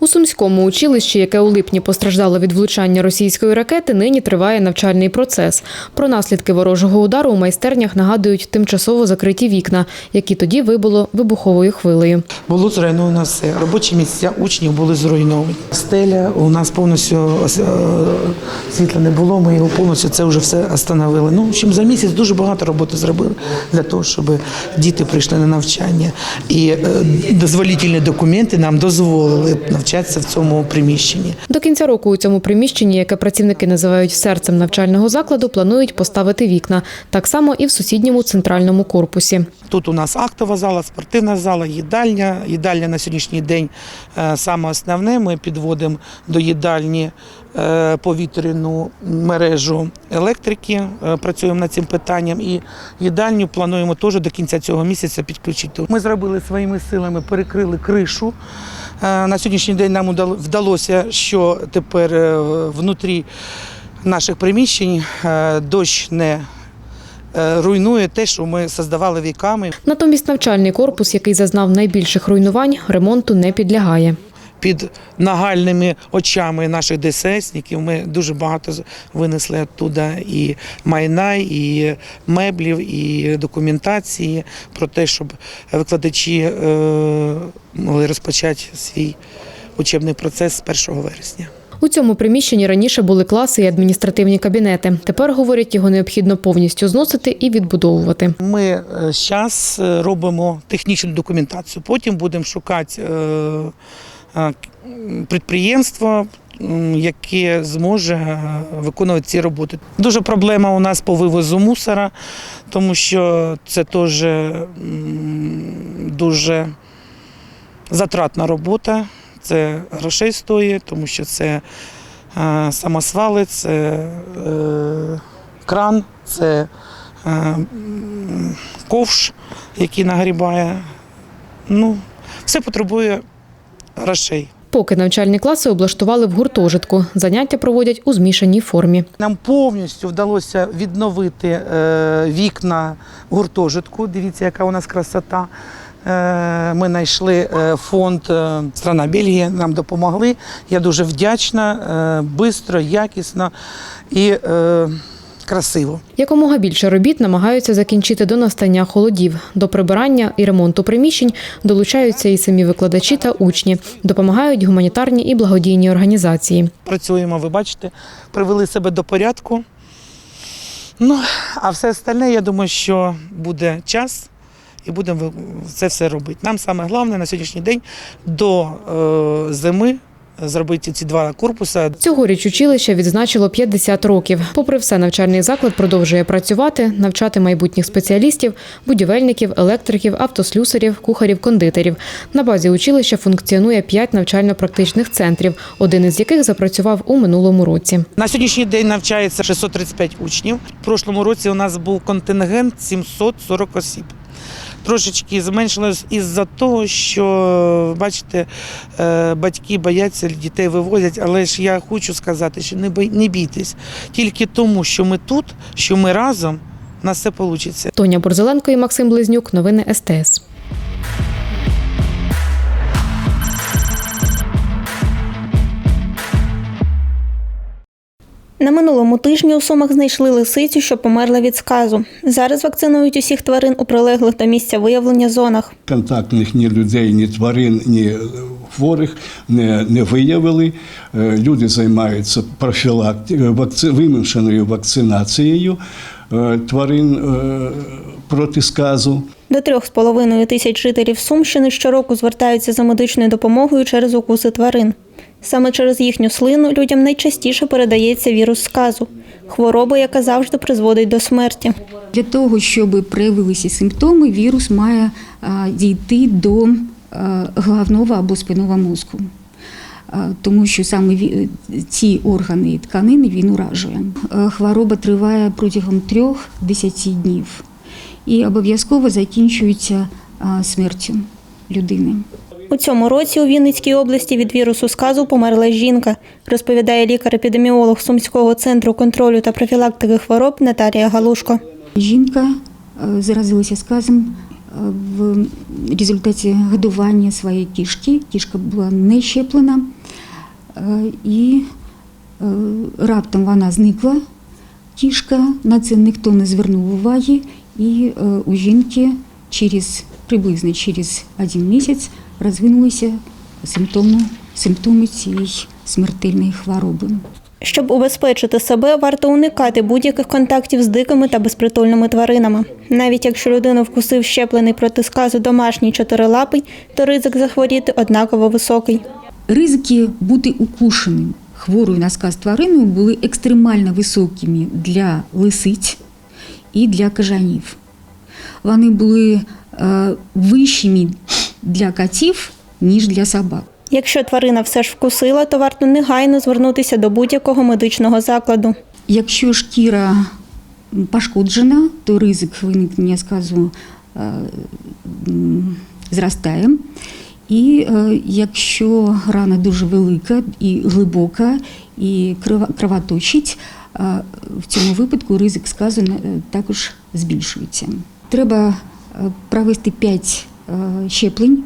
У Сумському училищі, яке у липні постраждало від влучання російської ракети, нині триває навчальний процес. Про наслідки ворожого удару у майстернях нагадують тимчасово закриті вікна, які тоді вибуло вибуховою хвилею. Було зруйновано все. Робочі місця учнів були зруйновані. Стеля у нас повністю е, світла не було. Ми його повністю це вже все остановили. Ну, общем, за місяць дуже багато роботи зробили для того, щоб діти прийшли на навчання. І е, дозволительні документи нам дозволили навчатися в цьому приміщенні. До кінця року у цьому приміщенні, яке працівники називають серцем навчального закладу, планують поставити вікна. Так само і в сусідньому центральному корпусі. Тут у нас актова зала, спортивна зала, їдальня. Їдальня на сьогоднішній день е, саме основне. Ми підводимо до їдальні е, повітряну мережу електрики. е, Працюємо над цим питанням. І їдальню плануємо теж до кінця цього місяця підключити. Ми зробили своїми силами, перекрили кришу. Е, На сьогоднішній день нам вдалося, що тепер е, внутрі наших приміщень е, дощ не руйнує те, що ми создавали віками. Натомість навчальний корпус, який зазнав найбільших руйнувань, ремонту не підлягає. Під нагальними очами наших ДССників ми дуже багато винесли оттуда і майна, і меблів, і документації про те, щоб викладачі е, могли розпочати свій учебний процес з 1 вересня. У цьому приміщенні раніше були класи і адміністративні кабінети. Тепер, говорять, його необхідно повністю зносити і відбудовувати. Ми зараз робимо технічну документацію. Потім будемо шукати е, е, підприємство, яке зможе виконувати ці роботи. Дуже проблема у нас по вивозу мусора, тому що це теж дуже затратна робота. Це грошей стоїть, тому що це самосвали, це е, кран, це ковш, який нагрібає. Ну, все потребує грошей. Поки навчальні класи облаштували в гуртожитку. Заняття проводять у змішаній формі. Нам повністю вдалося відновити е, вікна гуртожитку. Дивіться, яка у нас красота. Е, Ми знайшли е, фонд Страна Бельгія, нам допомогли. Я дуже вдячна, швидко, якісно і красиво. Якомога більше робіт намагаються закінчити до настання холодів. До прибирання і ремонту приміщень долучаються і самі викладачі та учні. Допомагають гуманітарні і благодійні організації. Працюємо, ви бачите, привели себе до порядку. Ну, а все остальне, я думаю, що буде час і будемо це все робити. Нам саме головне на сьогоднішній день до е, зими зробити ці два корпуси. Цьогоріч училище відзначило 50 років. Попри все, навчальний заклад продовжує працювати, навчати майбутніх спеціалістів, будівельників, електриків, автослюсарів, кухарів, кондитерів. На базі училища функціонує 5 навчально-практичних центрів, один із яких запрацював у минулому році. На сьогоднішній день навчається 635 учнів. В прошлому році у нас був контингент 740 осіб. Трошечки зменшилось із-за того, що бачите, е, батьки бояться дітей вивозять, але ж я хочу сказати, що не не бійтесь. Тільки тому, що ми тут, що ми разом, у нас все вийде. Тоня Борзеленко і Максим Близнюк. Новини СТС. На минулому тижні у Сумах знайшли лисицю, що померла від сказу. Зараз вакцинують усіх тварин у прилеглих до місця виявлення зонах. контактних ні людей, ні тварин, ні е, хворих не, не виявили. Е, Люди займаються профілактикою, вакци, вимушеною вакцинацією е, тварин е, проти сказу. До трьох з половиною тисяч жителів Сумщини щороку звертаються за медичною допомогою через укуси тварин. Саме через їхню слину людям найчастіше передається вірус сказу – хвороба, яка завжди призводить до смерті. Для того, щоб проявилися симптоми, вірус має дійти до а, головного або спинного мозку. тому що саме ці органи і тканини він уражує. Е, Хвороба триває протягом 3-10 днів і обов'язково закінчується смертю людини. У цьому році у Вінницькій області від вірусу сказу померла жінка, розповідає лікар-епідеміолог Сумського центру контролю та профілактики хвороб Наталія Галушко. Жінка е, заразилася сказом е, в результаті годування своєї кішки. Кішка була не щеплена, е, і раптом вона зникла. Кішка на це ніхто не звернув уваги, і у жінки через приблизно через один місяць розвинулися симптоми, симптоми цієї смертельної хвороби. Щоб убезпечити себе, варто уникати будь-яких контактів з дикими та безпритульними тваринами. Навіть якщо людину вкусив щеплений проти сказу домашній чотирилапий, то ризик захворіти однаково високий. Ризики бути укушеним хворою на сказ твариною були екстремально високими для лисиць і для кажанів. Вони були е, вищими для котів, ніж для собак. Якщо тварина все ж вкусила, то варто негайно звернутися до будь-якого медичного закладу. Якщо шкіра пошкоджена, то ризик виникнення сказу е, зростає. І е, якщо рана дуже велика і глибока, і кровоточить, е, в цьому випадку ризик сказу також збільшується. Треба провести 5 щеплень.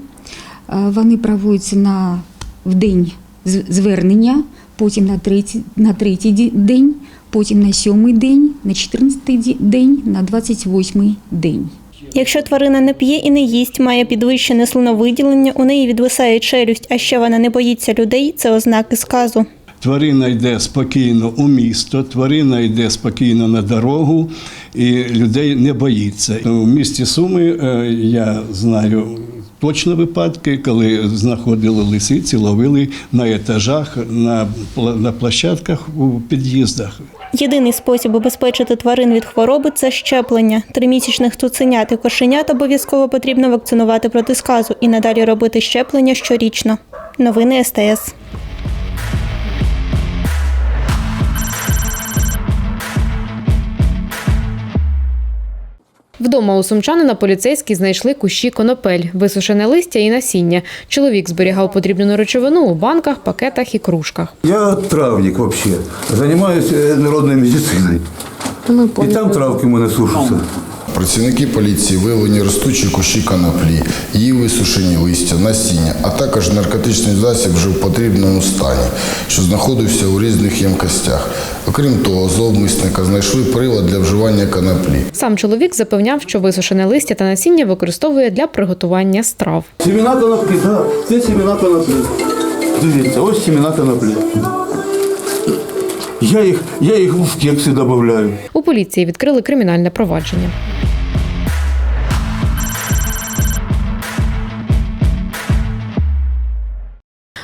Е, Вони проводяться на в день звернення, потім на третій, на третій день, потім на сьомий день, на 14 ді- день, на 28 день. Якщо тварина не п'є і не їсть, має підвищене слиновиділення, у неї відвисає челюсть, а ще вона не боїться людей, це ознаки сказу. Тварина йде спокійно у місто, тварина йде спокійно на дорогу і людей не боїться. У місті Суми е, я знаю точно випадки, коли знаходили лисиці, ловили на етажах, на, на площадках у під'їздах. Єдиний спосіб убезпечити тварин від хвороби це щеплення. Тримісячних цуценят і кошенят обов'язково потрібно вакцинувати проти сказу і надалі робити щеплення щорічно. Новини СТС. Вдома у сумчанина поліцейські знайшли кущі конопель, висушене листя і насіння. Чоловік зберігав потрібну речовину у банках, пакетах і кружках. Я травник вообще. займаюся народною медициною. І И там травки в мене сушаться. Працівники поліції виявлені ростучі кущі коноплі, її висушені листя, насіння, а також наркотичний засіб вже в потрібному стані, що знаходився у різних ємкостях. Окрім того, зловмисника знайшли прилад для вживання коноплі. Сам чоловік запевняв, що висушене листя та насіння використовує для приготування страв. Семена коноплі, так. Це семена коноплі. Дивіться, ось семена коноплі. Я їх, я їх в кекси додаю. У поліції відкрили кримінальне провадження.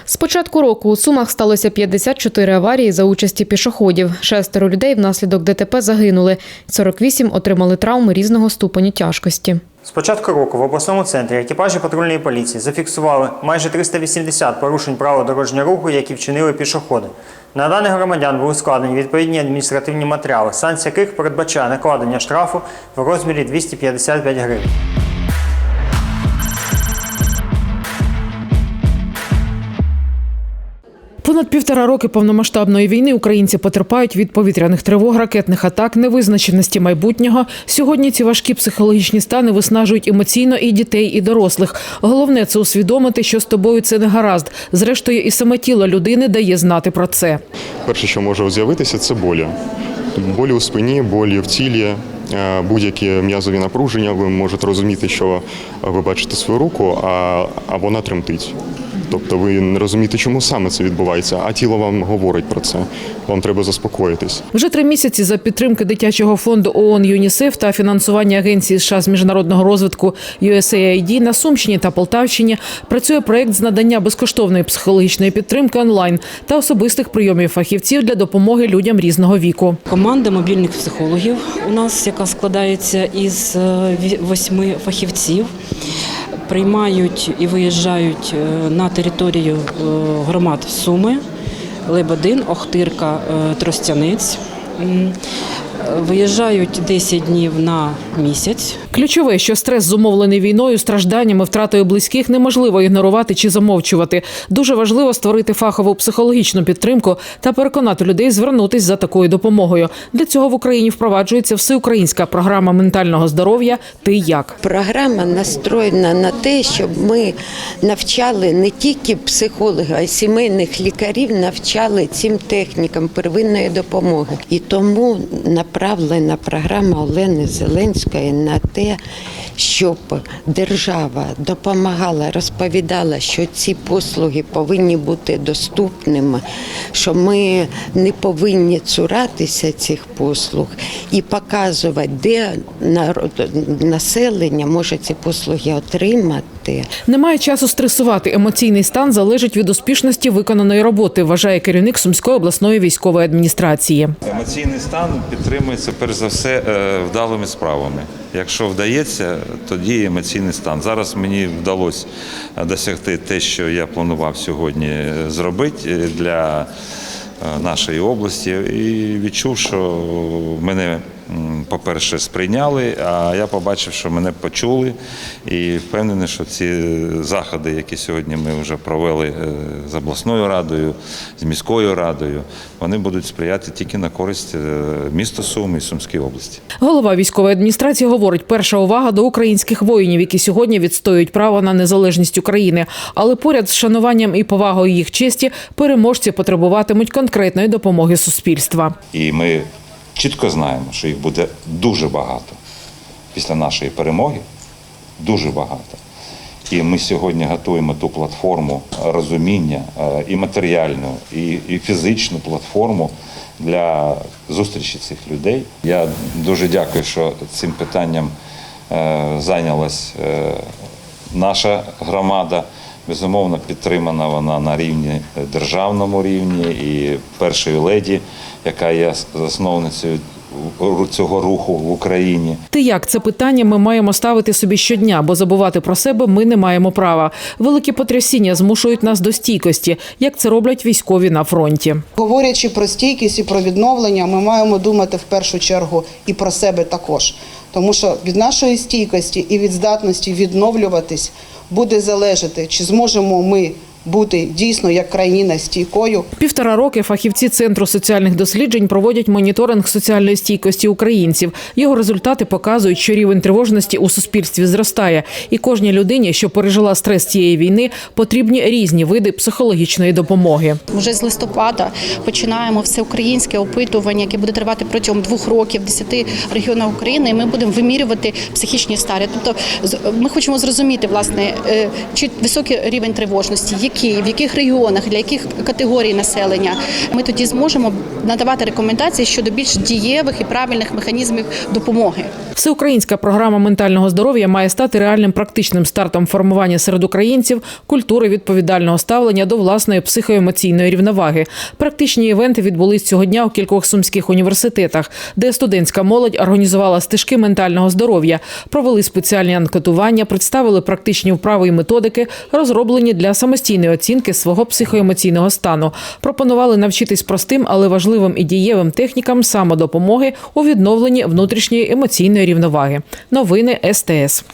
З початку року у Сумах сталося 54 аварії за участі пішоходів. Шестеро людей внаслідок ДТП загинули. 48 отримали травми різного ступеню тяжкості. З початку року в обласному центрі екіпажі патрульної поліції зафіксували майже 380 порушень правил дорожнього руху, які вчинили пішоходи. На даних громадян були складені відповідні адміністративні матеріали, санкція яких передбачає накладення штрафу в розмірі 255 гривень. Понад півтора роки повномасштабної війни українці потерпають від повітряних тривог, ракетних атак, невизначеності майбутнього. Сьогодні ці важкі психологічні стани виснажують емоційно і дітей, і дорослих. Головне це усвідомити, що з тобою це не гаразд. Зрештою, і саме тіло людини дає знати про це. Перше, що може з'явитися, це болі. Болі у спині, болі в тілі, е, будь-які м'язові напруження. Ви можете розуміти, що ви бачите свою руку, а, а вона тремтить. Тобто ви не розумієте, чому саме це відбувається, а тіло вам говорить про це. Вам треба заспокоїтись. Вже три місяці за підтримки дитячого фонду ООН ЮНІСЕФ та фінансування Агенції США з міжнародного розвитку USAID на Сумщині та Полтавщині працює проект з надання безкоштовної психологічної підтримки онлайн та особистих прийомів фахівців для допомоги людям різного віку. Команда мобільних психологів у нас, яка складається із е, восьми фахівців, приймають і виїжджають е, на територію е, громад Суми, Лебедин, Охтирка, е, Тростянець. Виїжджають 10 днів на місяць. Ключове, що стрес зумовлений війною, стражданнями, втратою близьких неможливо ігнорувати чи замовчувати. Дуже важливо створити фахову психологічну підтримку та переконати людей звернутись за такою допомогою. Для цього в Україні впроваджується всеукраїнська програма ментального здоров'я Ти як. Програма настроєна на те, щоб ми навчали не тільки психологів, а й сімейних лікарів, навчали цим технікам первинної допомоги. І тому направлена програма Олени Зеленської на те, щоб держава допомагала, розповідала, що ці послуги повинні бути доступними, що ми не повинні цуратися цих послуг і показувати, де народ, населення може ці послуги отримати. Немає часу стресувати. Емоційний стан залежить від успішності виконаної роботи, вважає керівник Сумської обласної військової адміністрації. Емоційний стан підтримується перш за все е, вдалими справами. Якщо вдається, тоді емоційний стан. Зараз мені вдалося досягти те, що я планував сьогодні е, зробити е, для е, нашої області, і відчув, що мене, по-перше, сприйняли, а я побачив, що мене почули, і впевнений, що ці заходи, які сьогодні ми вже провели е, з обласною радою, з міською радою, вони будуть сприяти тільки на користь е, міста Суми і Сумській області. Голова військової адміністрації говорить: перша увага до українських воїнів, які сьогодні відстоюють право на незалежність України. Але поряд з шануванням і повагою їх честі переможці потребуватимуть конкретної допомоги суспільства. І ми чітко знаємо, що їх буде дуже багато після нашої перемоги. Дуже багато. І ми сьогодні готуємо ту платформу розуміння е, і матеріальну, і, і фізичну платформу для зустрічі цих людей. Я дуже дякую, що цим питанням е, зайнялась е, наша громада. Безумовно, підтримана вона на рівні е, державному рівні. І першої леді, яка є засновницею цього руху в Україні. Ти як це питання ми маємо ставити собі щодня, бо забувати про себе ми не маємо права. Великі потрясіння змушують нас до стійкості, як це роблять військові на фронті. Говорячи про стійкість і про відновлення, ми маємо думати в першу чергу і про себе також. Тому що від нашої стійкості і від здатності відновлюватись буде залежати, чи зможемо ми бути дійсно як країна стійкою. Півтора роки фахівці центру соціальних досліджень проводять моніторинг соціальної стійкості українців. Його результати показують, що рівень тривожності у суспільстві зростає, і кожній людині, що пережила стрес цієї війни, потрібні різні види психологічної допомоги. Вже з листопада починаємо всеукраїнське опитування, яке буде тривати протягом двох років в 10 регіонах України. І ми будемо вимірювати психічні старі. Тобто, з- ми хочемо зрозуміти, власне, е, чи високий рівень тривожності, який, в яких регіонах, для яких категорій населення. Ми тоді зможемо надавати рекомендації щодо більш дієвих і правильних механізмів допомоги. Всеукраїнська програма ментального здоров'я має стати реальним практичним стартом формування серед українців культури відповідального ставлення до власної психоемоційної рівноваги. Практичні івенти відбулись цього дня у кількох сумських університетах, де студентська молодь організувала стежки ментального здоров'я, провели спеціальні анкетування, представили практичні вправи і методики, розроблені для самостійної оцінки свого психоемоційного стану. Пропонували навчитись простим, але важливим і дієвим технікам самодопомоги у відновленні внутрішньої емоційної рівноваги. Новини СТС.